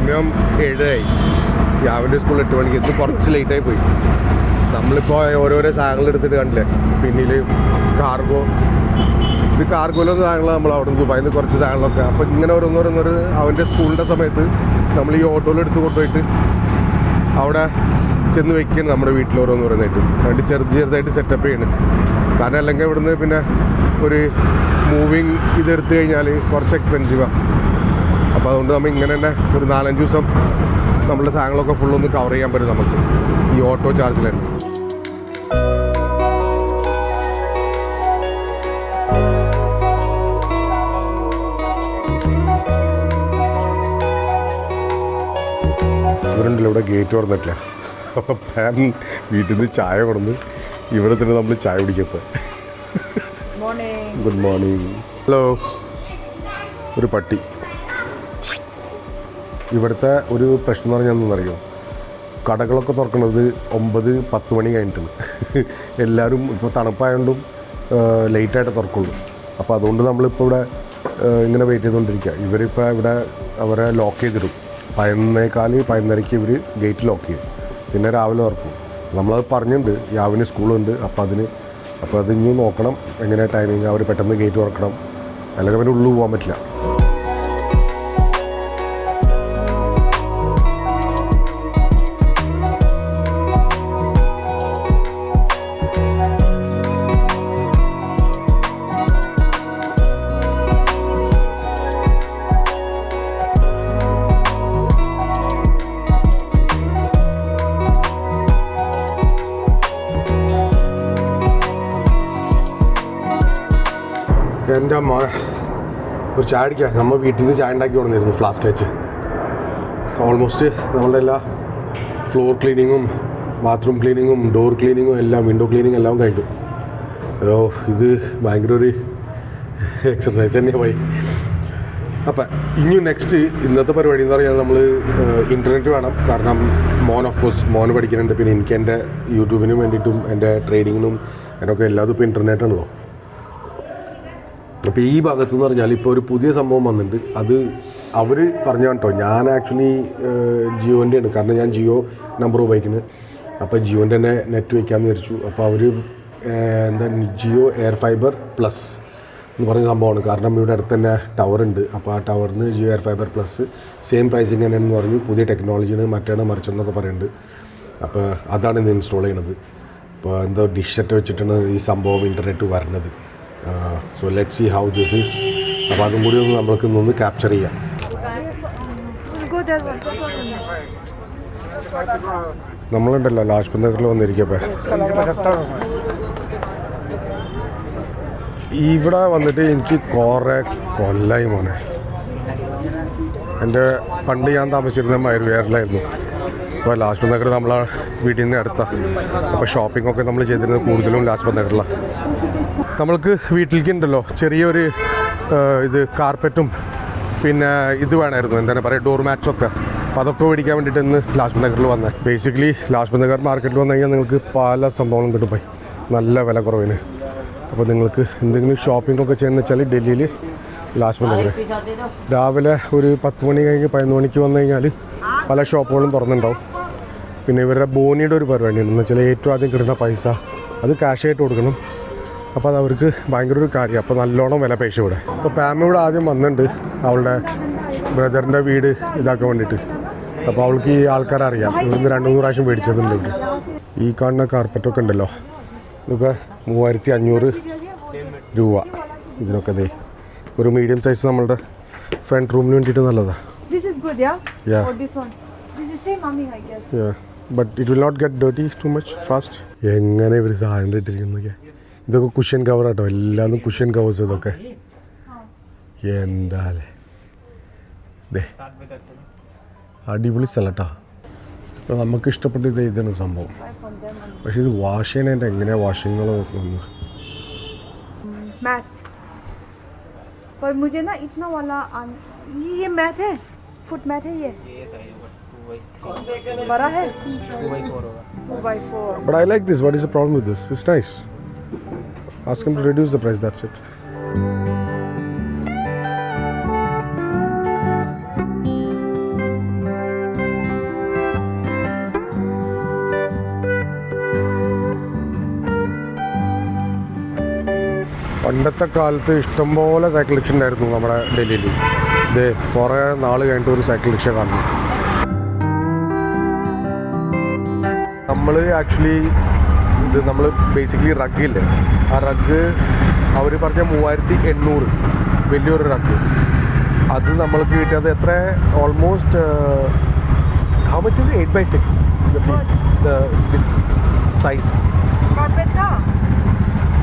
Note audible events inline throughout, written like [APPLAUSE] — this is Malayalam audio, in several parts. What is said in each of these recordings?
സമയം ഏഴായി രാവിലെ സ്കൂളിൽ എട്ട് മണിക്ക് എത്തി കുറച്ച് ലേറ്റായി പോയി. നമ്മളിപ്പോൾ ഓരോരോ സാധനങ്ങൾ എടുത്തിട്ട് കണ്ടില്ലേ? പിന്നിൽ കാർഗോ ഇത് കാർഗോയിലൊന്നും സാധനങ്ങൾ നമ്മൾ അവിടെ നിന്ന് ദുബായിൽ നിന്ന് കുറച്ച് സാധനങ്ങളൊക്കെ. അപ്പോൾ ഇങ്ങനെ ഓരോന്നോരോന്നൊരു അവന്റെ സ്കൂളിന്റെ സമയത്ത് നമ്മൾ ഈ ഓട്ടോയിൽ എടുത്ത് കൊണ്ടുപോയിട്ട് അവിടെ ചെന്ന് വെക്കുകയാണ് നമ്മുടെ വീട്ടിൽ ഓരോന്ന് പറയുന്നതായിട്ട് എന്നിട്ട് ചെറുത് ചെറുതായിട്ട് സെറ്റപ്പ് ചെയ്യണം. കാരണം അല്ലെങ്കിൽ ഇവിടുന്ന് പിന്നെ ഒരു മൂവിങ് ഇതെടുത്തു കഴിഞ്ഞാൽ കുറച്ച് എക്സ്പെൻസീവാണ് അപ്പോൾ അതുകൊണ്ട് നമ്മൾ ഇങ്ങനെ തന്നെ ഒരു നാലഞ്ച് ദിവസം നമ്മുടെ സാധനങ്ങളൊക്കെ ഫുള്ളൊന്ന് കവർ ചെയ്യാൻ പറ്റും നമുക്ക്. ഈ ഓട്ടോ ചാർജിൽ തന്നെ ഇവരുണ്ടല്ലോ ഇവിടെ ഗേറ്റ് തുറന്നിട്ടില്ല. അപ്പോൾ പാൻ വീട്ടിൽ നിന്ന് ചായ കൊടുന്ന് ഇവിടെ തന്നെ നമ്മൾ ചായ കുടിക്കപ്പോൾ. ഗുഡ് മോർണിംഗ് ഹലോ ഒരു പട്ടി. ഇവിടുത്തെ ഒരു പ്രശ്നം എന്ന് പറഞ്ഞാൽ എന്താണെന്നറിയോ? കടകളൊക്കെ തുറക്കുന്നത് ഒമ്പത് പത്ത് മണി കഴിഞ്ഞിട്ടുണ്ട് [LAUGHS] എല്ലാവരും ഇപ്പോൾ തണുപ്പായതുകൊണ്ടും ലേറ്റായിട്ട് തുറക്കുള്ളൂ. അപ്പോൾ അതുകൊണ്ട് നമ്മളിപ്പോൾ ഇവിടെ ഇങ്ങനെ വെയിറ്റ് ചെയ്തുകൊണ്ടിരിക്കുക ഇവരിപ്പോൾ ഇവിടെ അവരെ ലോക്ക് ചെയ്തിടും. പതിനൊന്നേക്കാൽ പതിനൊന്നരയ്ക്ക് ഇവർ ഗേറ്റ് ലോക്ക് ചെയ്യും. പിന്നെ രാവിലെ തുറക്കും. നമ്മളത് പറഞ്ഞിട്ടുണ്ട് രാവിലെ സ്കൂളുണ്ട് അപ്പോൾ അതിന് അപ്പോൾ അത് നോക്കണം എങ്ങനെ ടൈമിങ് അവർ പെട്ടെന്ന് ഗേറ്റ് തുറക്കണം. അല്ലെങ്കിൽ അവർ ഉള്ളിൽ പോകാൻ പറ്റില്ല. എന്റെ അമ്മ ഒരു ചായ അടിക്കാം നമ്മൾ വീട്ടിൽ നിന്ന് ചായ ഉണ്ടാക്കി കൊണ്ടുവന്നിരുന്നു ഫ്ലാസ്ക് വെച്ച്. ഓൾമോസ്റ്റ് നമ്മളുടെ എല്ലാ ഫ്ലോർ ക്ലീനിങ്ങും ബാത്റൂം ക്ലീനിങ്ങും ഡോർ ക്ലീനിങ്ങും എല്ലാം വിൻഡോ ക്ലീനിങ് എല്ലാം കഴിഞ്ഞു. ഓ ഇത് ഭയങ്കര ഒരു എക്സസൈസ് തന്നെ പോയി. അപ്പം ഇനി നെക്സ്റ്റ് ഇന്നത്തെ പരിപാടി എന്ന് പറഞ്ഞാൽ നമ്മൾ ഇന്റർനെറ്റ് വേണം. കാരണം മോൻ ഓഫ് കോഴ്സ് മോൻ പഠിക്കുന്നുണ്ട്. പിന്നെ എനിക്ക് എന്റെ യൂട്യൂബിനും വേണ്ടിയിട്ടും എന്റെ ട്രേഡിങ്ങിനും അതിനൊക്കെ എല്ലാതും ഇപ്പോൾ ഇന്റർനെറ്റ് ആണല്ലോ. അപ്പോൾ ഈ ഭാഗത്ത് എന്ന് പറഞ്ഞാൽ ഇപ്പോൾ ഒരു പുതിയ സംഭവം വന്നിട്ടുണ്ട് അത് അവർ പറഞ്ഞു കേട്ടോ ഞാൻ ആക്ച്വലി ജിയോന്റെ ആണ് കാരണം ഞാൻ ജിയോ നമ്പർ ഉപയോഗിക്കുന്നത്. അപ്പോൾ ജിയോന്റെ തന്നെ നെറ്റ് വയ്ക്കാമെന്ന് വിചാരിച്ചു. അപ്പോൾ അവർ എന്താ ജിയോ എയർ ഫൈബർ പ്ലസ് എന്ന് പറഞ്ഞ സംഭവമാണ്. കാരണം ഇവിടെ അടുത്ത് തന്നെ ടവർ ഉണ്ട്. അപ്പോൾ ആ ടവറിൽ നിന്ന് Jio air fiber plus same pricing തന്നെയാണെന്ന് പറഞ്ഞു. പുതിയ ടെക്നോളജിയാണ് മറ്റേണ് മറിച്ചെന്നൊക്കെ പറയുന്നുണ്ട് അപ്പോൾ അതാണ് ഇത് ഇൻസ്റ്റാൾ ചെയ്യണത്. അപ്പോൾ എന്തോ ഡിഷ് സെറ്റ് വെച്ചിട്ടാണ് ഈ സംഭവം ഇന്റർനെറ്റ് വരുന്നത് so let see how this is അപ്പോൾ അതും കൂടി ഒന്ന് നമ്മൾക്ക് ഇന്നൊന്ന് ക്യാപ്ചർ ചെയ്യാം. നമ്മളുണ്ടല്ലോ ലാജ്പത് നഗറിൽ വന്നിരിക്കപ്പേ. ഇവിടെ വന്നിട്ട് എനിക്ക് കുറേ കൊല്ലായി മോനെ. എന്റെ പണ്ട് ഞാൻ താമസിച്ചിരുന്ന മയർവേറിലായിരുന്നു അപ്പോൾ ലാജ്പത് നഗർ നമ്മളെ വീട്ടിൽ നിന്ന് അടുത്ത അപ്പോൾ ഷോപ്പിംഗ് ഒക്കെ നമ്മൾ ചെയ്തിരുന്നത് കൂടുതലും ലാജ്പത് നഗറിലാണ് നമ്മൾക്ക് വീട്ടിലേക്ക് ഉണ്ടല്ലോ ചെറിയൊരു ഇത് കാർപ്പറ്റും. പിന്നെ ഇത് വേണമായിരുന്നു. എന്താണ് പറയുക ഡോർ മാറ്റ്സൊക്കെ അപ്പോൾ അതൊക്കെ മേടിക്കാൻ വേണ്ടിയിട്ട് ഇന്ന് ലാജ്പത് നഗറിൽ വന്നത് ബേസിക്കലി ലാജ്പത് നഗർ മാർക്കറ്റിൽ വന്നു കഴിഞ്ഞാൽ നിങ്ങൾക്ക് പല സംഭവങ്ങളും കിട്ടും പോയി. നല്ല വില കുറവിന്. അപ്പോൾ നിങ്ങൾക്ക് എന്തെങ്കിലും ഷോപ്പിംഗ് ഒക്കെ ചെയ്യുന്ന വെച്ചാൽ ഡൽഹിയിൽ ലാജ്പത് നഗർ രാവിലെ ഒരു പത്ത് മണി കഴിഞ്ഞ് പതിനൊന്ന് മണിക്ക് വന്നു കഴിഞ്ഞാൽ പല ഷോപ്പുകളും തുറന്നിട്ടുണ്ടാവും. പിന്നെ ഇവരുടെ ബോണിയുടെ ഒരു പരിപാടിയുണ്ട്. എന്ന് വെച്ചാൽ ഏറ്റവും ആദ്യം കിട്ടുന്ന പൈസ അത് ക്യാഷായിട്ട് കൊടുക്കണം. അപ്പോൾ അത് അവർക്ക് ഭയങ്കര ഒരു കാര്യം. അപ്പോൾ നല്ലോണം വില പേശ ഇവിടെ. അപ്പോൾ പാമ ഇവിടെ ആദ്യം വന്നിട്ടുണ്ട്. അവളുടെ ബ്രദറിന്റെ വീട് ഇതാക്കാൻ വേണ്ടിയിട്ട്. അപ്പോൾ അവൾക്ക് ഈ ആൾക്കാരെ അറിയാം. ഇവിടുന്ന് രണ്ട് മൂന്ന് പ്രാവശ്യം മേടിച്ചതുണ്ട് ഇവിടെ. ഈ കാണുന്ന കാർപ്പറ്റൊക്കെ ഉണ്ടല്ലോ. ഇതൊക്കെ മൂവായിരത്തി അഞ്ഞൂറ് രൂപ ഇതിനൊക്കെ ദേ ഒരു മീഡിയം സൈസ് നമ്മളുടെ ഫ്രണ്ട് റൂമിന് വേണ്ടിയിട്ട് നല്ലതാണ്. But it will not get dirty too much fast എങ്ങനെ ഇവർ സാധനം ഇട്ടിരിക്കുന്നതൊക്കെ? ഇതൊക്കെ കുഷ്യൻ കവർ ആട്ടോ എല്ലാതും കുഷ്യൻ കവേഴ്സ് ഇതൊക്കെ എന്താ ദേ അടിപൊളി സ്ഥലട്ടാ അപ്പോൾ നമുക്ക് ഇഷ്ടപ്പെട്ട ഇത് ഇതാണ് സംഭവം Buy from them and പക്ഷേ ഇത് വാഷ് ചെയ്യണതിൻ്റെ എങ്ങനെയാണ് വാഷിങ്ങൾ നോക്കുന്നത് मैथ पर मुझे ना इतना वाला आन... ये ये मैथ है फुट मैथ है ये ये सही है बट टू बाई थ्री बड़ा है टू बाई फोर होगा two by four But I like this. What is the problem Ask him to reduce the price, that's it. പണ്ടത്തെ കാലത്ത് ഇഷ്ടംപോലെ സൈക്കിൾ റിക്ഷ ഉണ്ടായിരുന്നു നമ്മുടെ ഡൽഹിയിൽ. ഇതേ കുറെ നാൾ കഴിഞ്ഞിട്ട് ഒരു സൈക്കിൾ റിക്ഷ കാണുന്നു. നമ്മൾ ആക്ച്വലി ഇത് നമ്മൾ ബേസിക്കലി റഗ്ഗില്ലേ ആ റഗ് അവർ പറഞ്ഞ മൂവായിരത്തി എണ്ണൂറ്. വലിയൊരു റഗ് അത് നമ്മൾക്ക് കിട്ടിയത് എത്ര? Almost how much is eight by six size?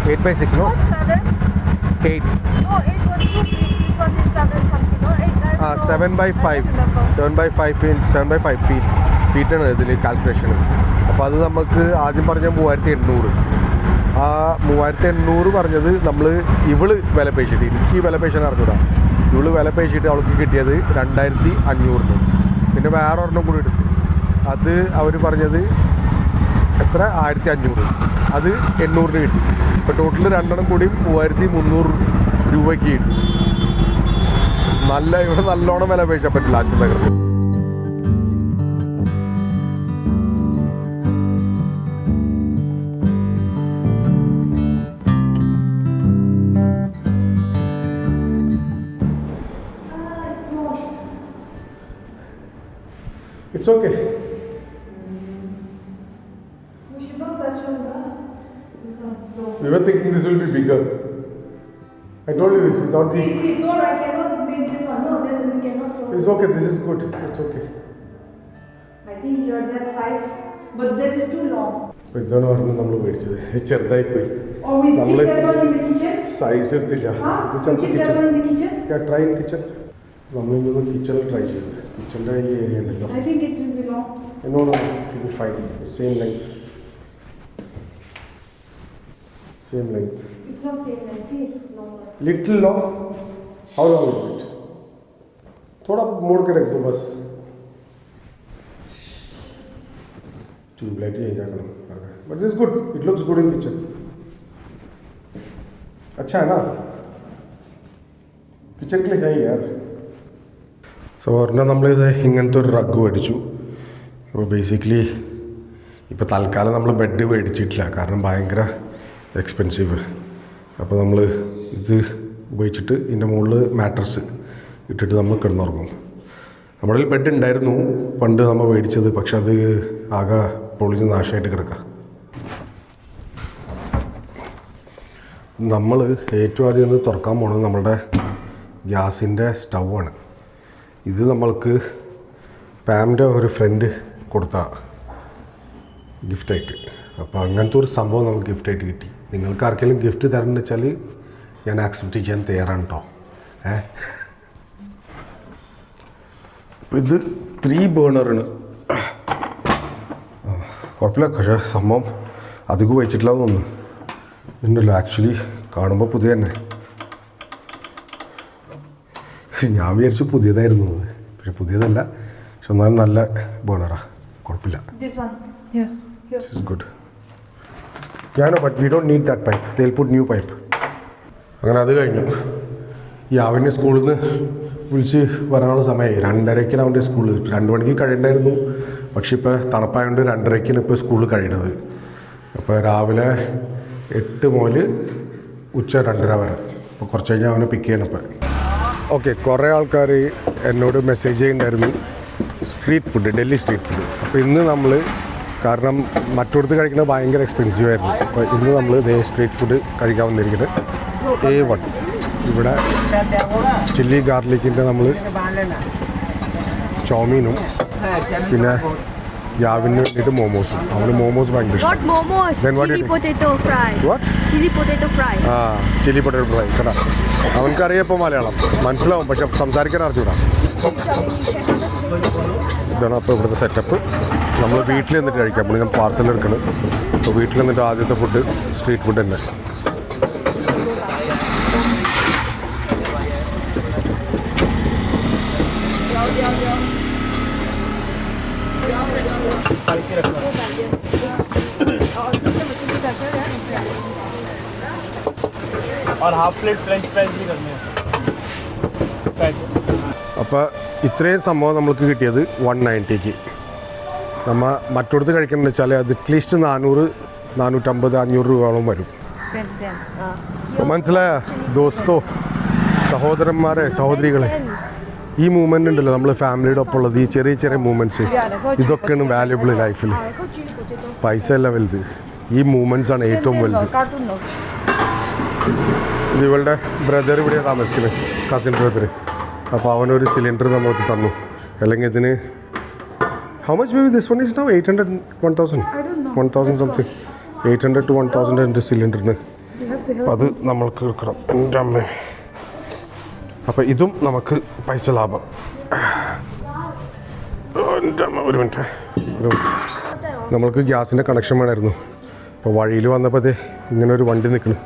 Eight by six no eight ആ. Seven by five. Seven by five feet seven by five feet ഫീറ്റാണ് ഇതിൽ കാൽക്കുലേഷൻ അപ്പോൾ അത് നമുക്ക് ആദ്യം പറഞ്ഞ മൂവായിരത്തി എണ്ണൂറ്. ആ മൂവായിരത്തി എണ്ണൂറ് പറഞ്ഞത് നമ്മൾ ഇവൾ വില പേശിട്ട് എനിക്ക് ഈ വില പേശാൻ അറിഞ്ഞൂടാ. ഇവൾ വില പേശിട്ട് അവൾക്ക് കിട്ടിയത് രണ്ടായിരത്തി അഞ്ഞൂറിന്. പിന്നെ വേറെ ഒരെണ്ണം കൂടി എടുത്തു. അത് അവർ പറഞ്ഞത് എത്ര? ആയിരത്തി അഞ്ഞൂറ്. അത് എണ്ണൂറിന് കിട്ടി. ഇപ്പോൾ ടോട്ടൽ രണ്ടെണ്ണം കൂടി മൂവായിരത്തി മുന്നൂറ് രൂപയ്ക്ക് കിട്ടി. നല്ല ഇവിടെ നല്ലോണം വില പേശാൻ പറ്റില്ല ആശുപത്രി നഗരത്തിൽ it's okay We should not touch on the. This one. No. We were thinking this will be bigger. I told you without See, the. see, door, I cannot make this one. No, then we cannot close. It's okay. This is good. It's okay. I think you're that size, but that is too long. അപ്പോൾ ഇതാണ് പറഞ്ഞത് നമ്മൾ മേടിച്ചത് ചെറുതായി പോയി Or we keep Namle- that one in the kitchen? Size എടുത്തില്ല Huh? ഇത് So I'm going to go to the का ये एरिया ले लो. I think it will be थोड़ा मोड़ के रख दो बस. ट्यूबलाइट यही जाकर but is good it looks good in kitchen अच्छा है ना? किचन के लिए चाहिए यार. സോ നമ്മൾ നമ്മളിത് ഇങ്ങനത്തെ ഒരു റഗ് മേടിച്ചു. അപ്പോൾ ബേസിക്കലി ഇപ്പോൾ തൽക്കാലം നമ്മൾ ബെഡ് മേടിച്ചിട്ടില്ല. കാരണം ഭയങ്കര എക്സ്പെൻസീവ് അപ്പോൾ നമ്മൾ ഇത് ഉപയോഗിച്ചിട്ട് ഇതിന്റെ മുകളിൽ മാട്രസ് ഇട്ടിട്ട് നമ്മൾ കിടന്നുറങ്ങും. നമ്മുടെ ബെഡ് ഉണ്ടായിരുന്നു. പണ്ട് നമ്മൾ മേടിച്ചത്. പക്ഷെ അത് ആകെ പൊളിഞ്ഞ് നാശമായിട്ട് കിടക്കുക നമ്മൾ ഏറ്റവും ആദ്യം തുറക്കാൻ പോണത് നമ്മളുടെ ഗ്യാസിന്റെ സ്റ്റൗവാണ്. ഇത് നമ്മൾക്ക് പാമിന്റെ ഒരു ഫ്രണ്ട് കൊടുത്ത ഗിഫ്റ്റായിട്ട് അപ്പോൾ അങ്ങനത്തെ ഒരു സംഭവം നമുക്ക് ഗിഫ്റ്റായിട്ട് കിട്ടി. നിങ്ങൾക്ക് ആർക്കെങ്കിലും ഗിഫ്റ്റ് തരണമെന്ന് വെച്ചാൽ ഞാൻ ആക്സെപ്റ്റ് ചെയ്യാൻ തയ്യാറാണ് കേട്ടോ ഏ? അപ്പോൾ ഇത് ത്രീ ബേണറാണ് കുഴപ്പമില്ല. പക്ഷേ സംഭവം അധികം വെച്ചിട്ടില്ല തോന്നുന്നു. ഉണ്ടല്ലോ ആക്ച്വലി കാണുമ്പോൾ പുതിയ തന്നെ. ഞാൻ വിചാരിച്ചു പുതിയതായിരുന്നു പക്ഷെ പുതിയതല്ല പക്ഷെ എന്നാലും നല്ല ബേണറാ കുഴപ്പമില്ല This one. Here. Here. This is good. Yeah, no, but we don't need that pipe. They'll put new pipe. അങ്ങനെ അത് കഴിഞ്ഞു ഈ അവന്റെ സ്കൂളിൽ നിന്ന് വിളിച്ച് വരാനുള്ള സമയമായി രണ്ടരയ്ക്കാണ് അവന്റെ സ്കൂളിൽ രണ്ട് മണിക്ക് കഴിയണ്ടായിരുന്നു പക്ഷെ ഇപ്പോൾ തണുപ്പായതുകൊണ്ട് രണ്ടരയ്ക്കാണ് ഇപ്പോൾ സ്കൂളിൽ കഴിയുന്നത് അപ്പോൾ രാവിലെ എട്ട് മുതൽ ഉച്ച രണ്ടര വരെ അപ്പോൾ കുറച്ച് കഴിഞ്ഞാൽ അവനെ പിക്ക് ചെയ്യണം ഇപ്പോൾ ഓക്കെ കുറേ ആൾക്കാർ എന്നോട് മെസ്സേജ് ചെയ്യുന്നുണ്ടായിരുന്നു street food Delhi street food അപ്പോൾ ഇന്ന് നമ്മൾ കാരണം മറ്റൊടുത്ത് കഴിക്കുന്നത് ഭയങ്കര എക്സ്പെൻസീവ് ആയിരുന്നു. അപ്പോൾ ഇന്ന് നമ്മൾ ഇതേ സ്ട്രീറ്റ് ഫുഡ് കഴിക്കാൻ വന്നിരിക്കുന്നത് എ വൺ ഇവിടെ ചില്ലി ഗാർലിക്കിന്റെ നമ്മൾ ചോമീനും പിന്നെ യാവിന് വേണ്ടിയിട്ട് മോമോസും. അവന് മോമോസ് ഭയങ്കര. ആ ചില്ലി പൊട്ടേറ്റോ ഫ്രൈ കേട്ടാ. അവൻക്കറിയാം ഇപ്പോൾ മലയാളം. മനസ്സിലാവും പക്ഷെ സംസാരിക്കാൻ അറിഞ്ഞൂടാ. ഇതാണ് അപ്പോൾ ഇവിടുത്തെ സെറ്റപ്പ് നമ്മൾ വീട്ടിൽ നിന്നിട്ട് കഴിക്കാം. ഞാൻ പാർസൽ എടുക്കണം. അപ്പോൾ വീട്ടിൽ നിന്നിട്ട് ആദ്യത്തെ ഫുഡ് സ്ട്രീറ്റ് ഫുഡ് തന്നെ. और half plate half plate French fries അപ്പോൾ ഇത്രയും സംഭവം നമ്മൾക്ക് കിട്ടിയത് വൺ നയന്റിക്ക് നമ്മൾ മറ്റൊടുത്ത് കഴിക്കണമെന്ന് വെച്ചാൽ അത് അറ്റ്ലീസ്റ്റ് നാനൂറ് നാനൂറ്റമ്പത് അഞ്ഞൂറ് രൂപയോളം വരും. മനസ്സിലായ ദോസ്തോ സഹോദരന്മാരെ സഹോദരികളെ ഈ മൂമെന്റ് ഉണ്ടല്ലോ നമ്മൾ ഫാമിലിയുടെ ഒപ്പം ഉള്ളത് ഈ ചെറിയ ചെറിയ മൂമെന്റ്സ് ഇതൊക്കെയാണ് വാല്യുബിൾ ലൈഫിൽ പൈസ അല്ല വലുത്. ഈ മൂമെന്റ്സ് ആണ് ഏറ്റവും വലുത്. ഇത് ഇവളുടെ ബ്രദർ ഇവിടെ താമസിക്കുന്നത്. കസിൻ ബ്രദർ അപ്പോൾ അവനൊരു സിലിണ്ടർ നമുക്ക് തന്നു. അല്ലെങ്കിൽ ഇതിന് how much baby this one is no eight hundred one thousand one thousand something eight hundred two one thousand എന്റെ സിലിണ്ടറിന് അപ്പോൾ അത് നമ്മൾക്ക് എടുക്കണം എന്റെ അമ്മ. അപ്പോൾ ഇതും നമുക്ക് പൈസ ലാഭം. എന്റെ അമ്മ ഒരു മിനിറ്റ്. ഒരു നമ്മൾക്ക് ഗ്യാസിന്റെ കണക്ഷൻ വേണമായിരുന്നു. അപ്പോൾ വഴിയിൽ വന്നപ്പോൾ ദേ ഇങ്ങനെ ഒരു വണ്ടി നിൽക്കുന്നു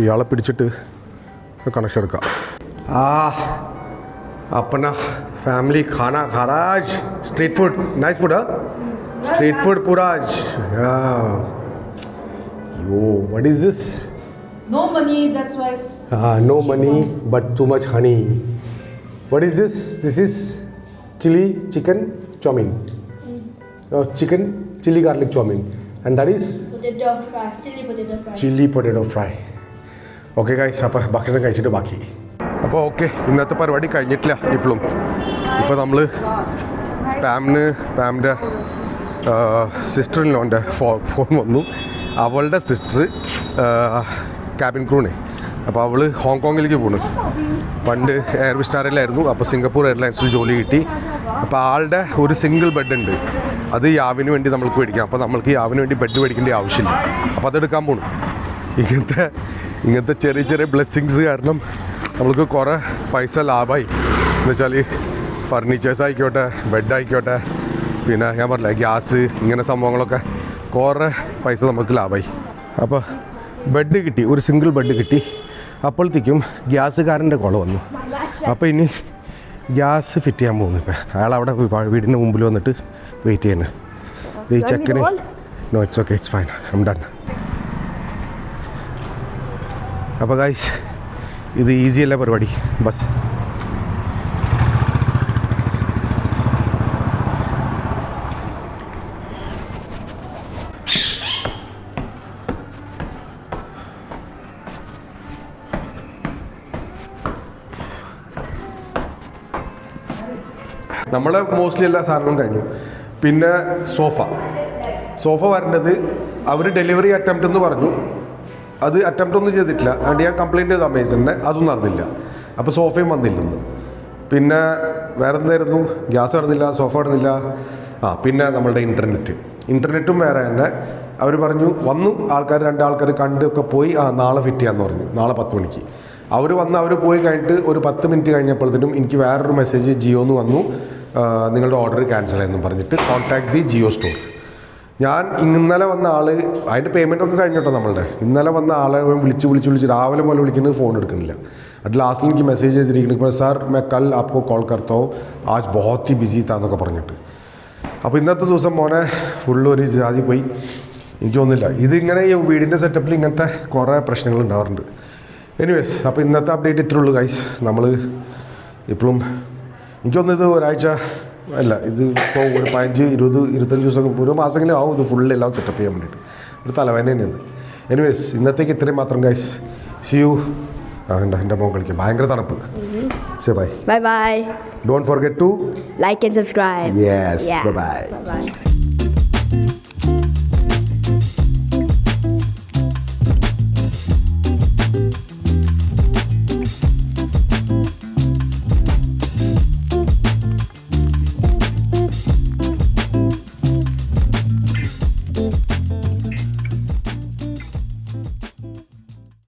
ഇയാളെ പിടിച്ചിട്ട് കണക്ഷൻ എടുക്കാം ആ अपना फैमिली खाना खा रहा है आज स्ट्रीट फूड नाइस फूड हाँ स्ट्रीट फूड पूरा आज yo what is this No money, that's why. No money but too much honey what is this this is chilli chicken chowmein chicken chilli garlic chowmein and that is Potato fry, chili okay കഴിച്ച അപ്പോൾ ഭക്ഷണം കഴിച്ചിട്ട് ബാക്കി. അപ്പോൾ ഓക്കെ ഇന്നത്തെ പരിപാടി കഴിഞ്ഞിട്ടില്ല ഇപ്പോഴും ഇപ്പോൾ നമ്മൾ പാമിന് പാമിന്റെ സിസ്റ്റർ എന്റെ ഫോ ഫോൺ വന്നു. അവളുടെ സിസ്റ്റർ ക്യാബിൻ ക്രൂണേ അപ്പോൾ അവൾ ഹോങ്കോങ്ങിലേക്ക് പോണു. പണ്ട് എയർ വിസ്റ്റാറിലായിരുന്നു അപ്പോൾ സിംഗപ്പൂർ എയർലൈൻസിൽ ജോലി കിട്ടി. അപ്പോൾ ആളുടെ ഒരു സിംഗിൾ ബെഡ് ഉണ്ട്. അത് യാവിന് വേണ്ടി നമ്മൾക്ക് മേടിക്കാം. അപ്പോൾ നമ്മൾക്ക് യാവിന് വേണ്ടി ബെഡ് മേടിക്കേണ്ട ആവശ്യമില്ല. അപ്പോൾ അതെടുക്കാൻ പോണു. ഇങ്ങനത്തെ ഇങ്ങനത്തെ ചെറിയ ചെറിയ ബ്ലെസ്സിങ്സ് കാരണം നമ്മൾക്ക് കുറേ പൈസ ലാഭമായി എന്ന് വെച്ചാൽ ഫർണിച്ചേഴ്സ് ആയിക്കോട്ടെ ബെഡ് ആയിക്കോട്ടെ പിന്നെ ഞാൻ പറഞ്ഞില്ല ഗ്യാസ് ഇങ്ങനെ സംഭവങ്ങളൊക്കെ കുറേ പൈസ നമുക്ക് ലാഭമായി അപ്പോൾ ബെഡ് കിട്ടി ഒരു സിംഗിൾ ബെഡ് കിട്ടി. അപ്പോഴത്തേക്കും ഗ്യാസുകാരന്റെ കോൾ വന്നു. അപ്പോൾ ഇനി ഗ്യാസ് ഫിറ്റ് ചെയ്യാൻ പോകുന്നു ഇപ്പം. അയാൾ അവിടെ വീടിന്റെ മുമ്പിൽ വന്നിട്ട് വെയിറ്റ് ചെയ്യുന്നത് ഈ ചെക്കന് no it's okay it's fine I'm done അപ്പോൾ ഗായ്സ് ഇത് ഈസിയല്ല പരിപാടി. ബസ്. നമ്മളെ മോസ്റ്റ്ലി എല്ലാ സാധനവും കഴിഞ്ഞു. പിന്നെ സോഫ. സോഫ വരേണ്ടത് അവർ ഡെലിവറി അറ്റംപ്റ്റ് എന്ന് പറഞ്ഞു. അത് അറ്റംപ്റ്റ് ഒന്നും ചെയ്തിട്ടില്ല. അതുകൊണ്ട് ഞാൻ കംപ്ലയിന്റ് ചെയ്തു അമേസിന്റെ അതും നടന്നില്ല. അപ്പോൾ സോഫയും വന്നില്ലെന്ന് പിന്നെ വേറെ എന്തായിരുന്നു ഗ്യാസ് നടന്നില്ല സോഫ നടന്നില്ല ആ പിന്നെ നമ്മളുടെ ഇന്റർനെറ്റ് ഇന്റർനെറ്റും വേറെ തന്നെ. അവർ പറഞ്ഞു വന്നു. ആൾക്കാർ രണ്ടാൾക്കാർ കണ്ടൊക്കെ പോയി ആ നാളെ ഫിറ്റ് ചെയ്യാമെന്ന് പറഞ്ഞു. നാളെ പത്ത് മണിക്ക്. അവർ വന്ന് അവർ പോയി കഴിഞ്ഞിട്ട് ഒരു പത്ത് മിനിറ്റ് കഴിഞ്ഞപ്പോഴത്തേനും എനിക്ക് വേറൊരു മെസ്സേജ് ജിയോ എന്ന് വന്നു നിങ്ങളുടെ ഓർഡർ ക്യാൻസൽ ആയെന്ന് പറഞ്ഞിട്ട് കോൺടാക്ട് ദി ജിയോ സ്റ്റോർ ഞാൻ ഇന്നലെ വന്ന ആൾ അതിന്റെ പേയ്മെന്റ് ഒക്കെ കഴിഞ്ഞിട്ടോ നമ്മളുടെ. ഇന്നലെ വന്ന ആളെ വിളിച്ച് വിളിച്ച് വിളിച്ച് രാവിലെ പോലെ വിളിക്കുന്നത് ഫോൺ എടുക്കുന്നില്ല. അത് ലാസ്റ്റിൽ എനിക്ക് മെസ്സേജ് ചെയ്തിരിക്കുന്നത് ഇപ്പോൾ സാർ മേ കൽ ആപ്കോ കോൾ കർത്തോ ആജ് ബഹോത്ത് ഹി ബിസി താന്നൊക്കെ പറഞ്ഞിട്ട്. അപ്പോൾ ഇന്നത്തെ ദിവസം മോനെ ഫുള്ള് ഒരു ജാതി പോയി. എനിക്ക് തോന്നുന്നില്ല. ഇതിങ്ങനെ ഈ വീടിന്റെ സെറ്റപ്പിൽ ഇങ്ങനത്തെ കുറേ പ്രശ്നങ്ങൾ ഉണ്ടാവാറുണ്ട്. എനിവേസ് അപ്പോൾ ഇന്നത്തെ അപ്ഡേറ്റ് ഇത്രേ ഉള്ളൂ നമ്മൾ ഇപ്പോഴും എനിക്ക് തോന്നുന്നത് ഒരാഴ്ച അല്ല ഇത് ഇപ്പോൾ ഒരു പതിനഞ്ച് ഇരുപത് ഇരുപത്തഞ്ച് ദിവസം ഒരു മാസമെങ്കിലും ആവും ഇത് ഫുള്ള് എല്ലാം സെറ്റപ്പ് ചെയ്യാൻ വേണ്ടിയിട്ട്. ഒരു തലവേന തന്നെയാണ് എനിവേസ് ഇന്നത്തേക്ക് ഇത്രയും മാത്രം ഗൈസ് സിയു ആ എന്റെ എന്റെ മോൻ കളിക്കും. ഭയങ്കര തണുപ്പ്. ശരി bye bye bye. Don't forget to like and subscribe yes bye bye.